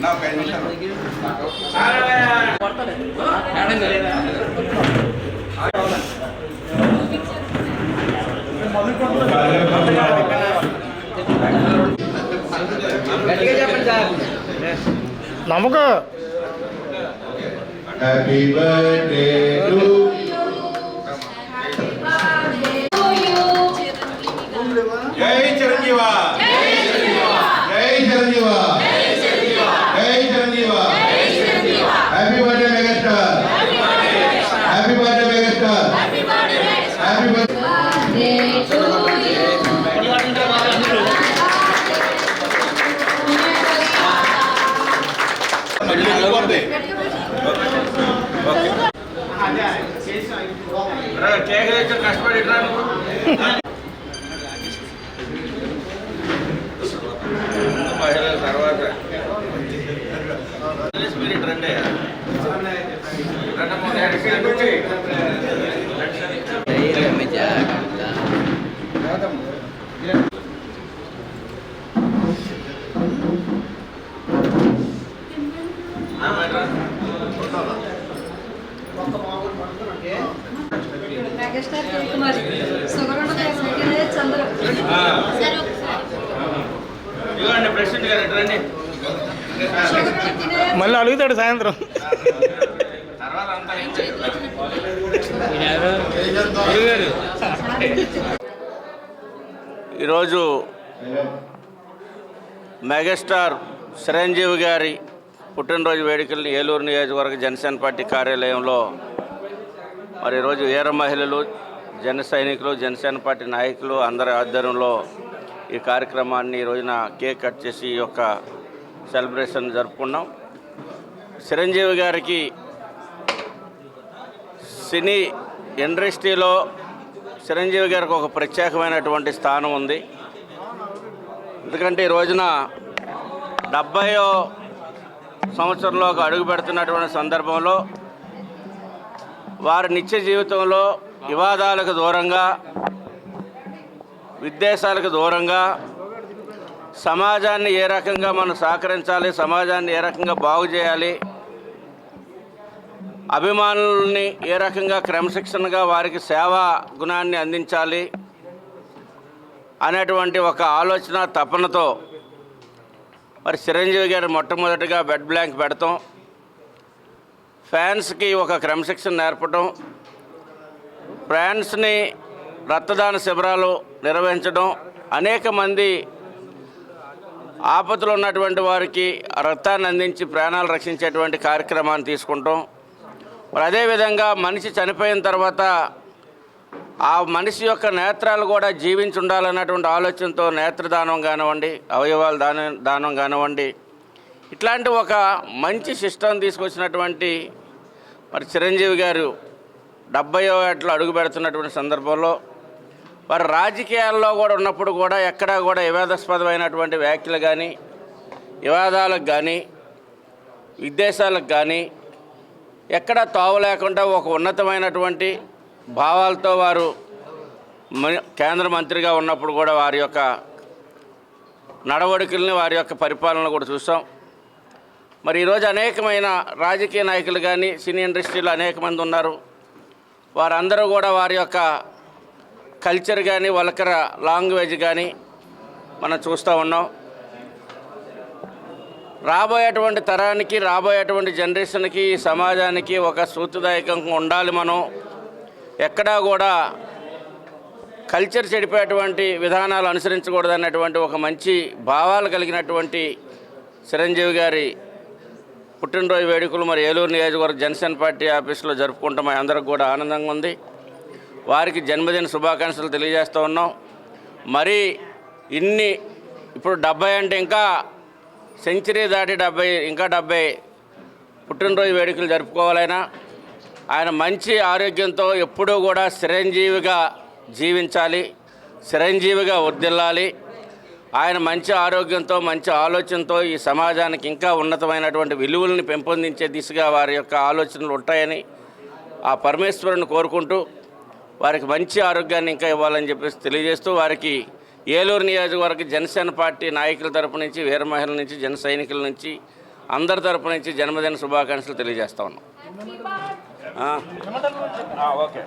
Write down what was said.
నా ఒక ఐదు నిమిషాలు. కేక్ కష్టపడి మహిళల తర్వాత. స్పిరిట్ రండి. రెండు మూడు సీట్ మెగాస్టార్ కుమార్ చంద్ర మళ్ళీ అడుగుతాడు సాయంత్రం? ఈరోజు మెగాస్టార్ చిరంజీవి గారి పుట్టినరోజు వేడుకల్ని ఏలూరు నియోజకవర్గ జనసేన పార్టీ కార్యాలయంలో మరి ఈరోజు వీర మహిళలు జన సైనికులు జనసేన పార్టీ నాయకులు అందరి ఆధ్వర్యంలో ఈ కార్యక్రమాన్ని ఈ రోజున కేక్ కట్ చేసి ఈ యొక్క సెలబ్రేషన్ జరుపుకున్నాం. చిరంజీవి గారికి సినీ ఇండస్ట్రీలో చిరంజీవి గారికి ఒక ప్రత్యేకమైనటువంటి స్థానం ఉంది. ఎందుకంటే ఈ రోజున డెబ్భైయో సంవత్సరంలోకి అడుగు పెడుతున్నటువంటి సందర్భంలో వారి నిత్య జీవితంలో వివాదాలకు దూరంగా విద్వేషాలకు దూరంగా సమాజాన్ని ఏ రకంగా మనం సహకరించాలి సమాజాన్ని ఏ రకంగా బాగు చేయాలి అభిమానుల్ని ఏ రకంగా క్రమశిక్షణగా వారికి సేవా గుణాన్ని అందించాలి అనేటువంటి ఒక ఆలోచన తపనతో మరి చిరంజీవి గారు మొట్టమొదటిగా బెడ్ బ్లాంక్ పెడతాం. ఫ్యాన్స్కి ఒక క్రమశిక్షణ నేర్పడం ఫ్యాన్స్ని రక్తదాన శిబిరాలు నిర్వహించడం అనేక మంది ఆపదలు ఉన్నటువంటి వారికి రక్తాన్ని అందించి ప్రాణాలు రక్షించేటువంటి కార్యక్రమాన్ని తీసుకుంటాం. మరి అదేవిధంగా మనిషి చనిపోయిన తర్వాత ఆ మనిషి యొక్క నేత్రాలు కూడా జీవించి ఉండాలన్నటువంటి ఆలోచనతో నేత్రదానం కానివ్వండి అవయవాల దానం దానం కానివ్వండి ఇట్లాంటి ఒక మంచి సిస్టమ్ తీసుకొచ్చినటువంటి మరి చిరంజీవి గారు డెబ్బయో ఏట్లో అడుగు పెడుతున్నటువంటి సందర్భంలో మరి రాజకీయాల్లో కూడా ఉన్నప్పుడు కూడా ఎక్కడా కూడా వివాదాస్పదమైనటువంటి వ్యాఖ్యలు కానీ వివాదాలకు కానీ విద్వేషాలకు కానీ ఎక్కడా తావు లేకుండా ఒక ఉన్నతమైనటువంటి భావాలతో వారు కేంద్ర మంత్రిగా ఉన్నప్పుడు కూడా వారి యొక్క నడవడికల్ని వారి యొక్క పరిపాలన కూడా చూసాం. మరి ఈరోజు అనేకమైన రాజకీయ నాయకులు కానీ సినీ ఇండస్ట్రీలో అనేక మంది ఉన్నారు. వారందరూ కూడా వారి యొక్క కల్చర్ కానీ వాళ్ళకర లాంగ్వేజ్ కానీ మనం చూస్తూ ఉన్నాం. రాబోయేటువంటి తరానికి రాబోయేటువంటి జనరేషన్కి ఈ సమాజానికి ఒక స్ఫూర్తిదాయకంగా ఉండాలి మనం. ఎక్కడా కూడా కల్చర్ చెడిపోయేటువంటి విధానాలు అనుసరించకూడదు అన్నటువంటి ఒక మంచి భావాలు కలిగినటువంటి చిరంజీవి గారి పుట్టినరోజు వేడుకలు మరి ఏలూరు నియోజకవర్గ జనసేన పార్టీ ఆఫీసులో జరుపుకుంటాం. అందరికి కూడా ఆనందంగా ఉంది. వారికి జన్మదిన శుభాకాంక్షలు తెలియజేస్తూ ఉన్నాం. మరి ఇన్ని ఇప్పుడు డెబ్బై అంటే ఇంకా సెంచరీ దాటి డెబ్బై ఇంకా డెబ్బై పుట్టినరోజు వేడుకలు జరుపుకోవాలైనా ఆయన మంచి ఆరోగ్యంతో ఎప్పుడూ కూడా చిరంజీవిగా జీవించాలి చిరంజీవిగా వర్దిల్లాలి ఆయన మంచి ఆరోగ్యంతో మంచి ఆలోచనతో ఈ సమాజానికి ఇంకా ఉన్నతమైనటువంటి విలువలను పెంపొందించే దిశగా వారి యొక్క ఆలోచనలు ఉంటాయని ఆ పరమేశ్వరుని కోరుకుంటూ వారికి మంచి ఆరోగ్యాన్ని ఇంకా ఇవ్వాలని చెప్పేసి తెలియజేస్తూ వారికి ఏలూరు నియోజకవర్గ జనసేన పార్టీ నాయకుల తరపు నుంచి వీర మహిళల నుంచి జన సైనికుల నుంచి అందరి తరపు నుంచి జన్మదిన శుభాకాంక్షలు తెలియజేస్తా ఉన్నాం. ఓకే.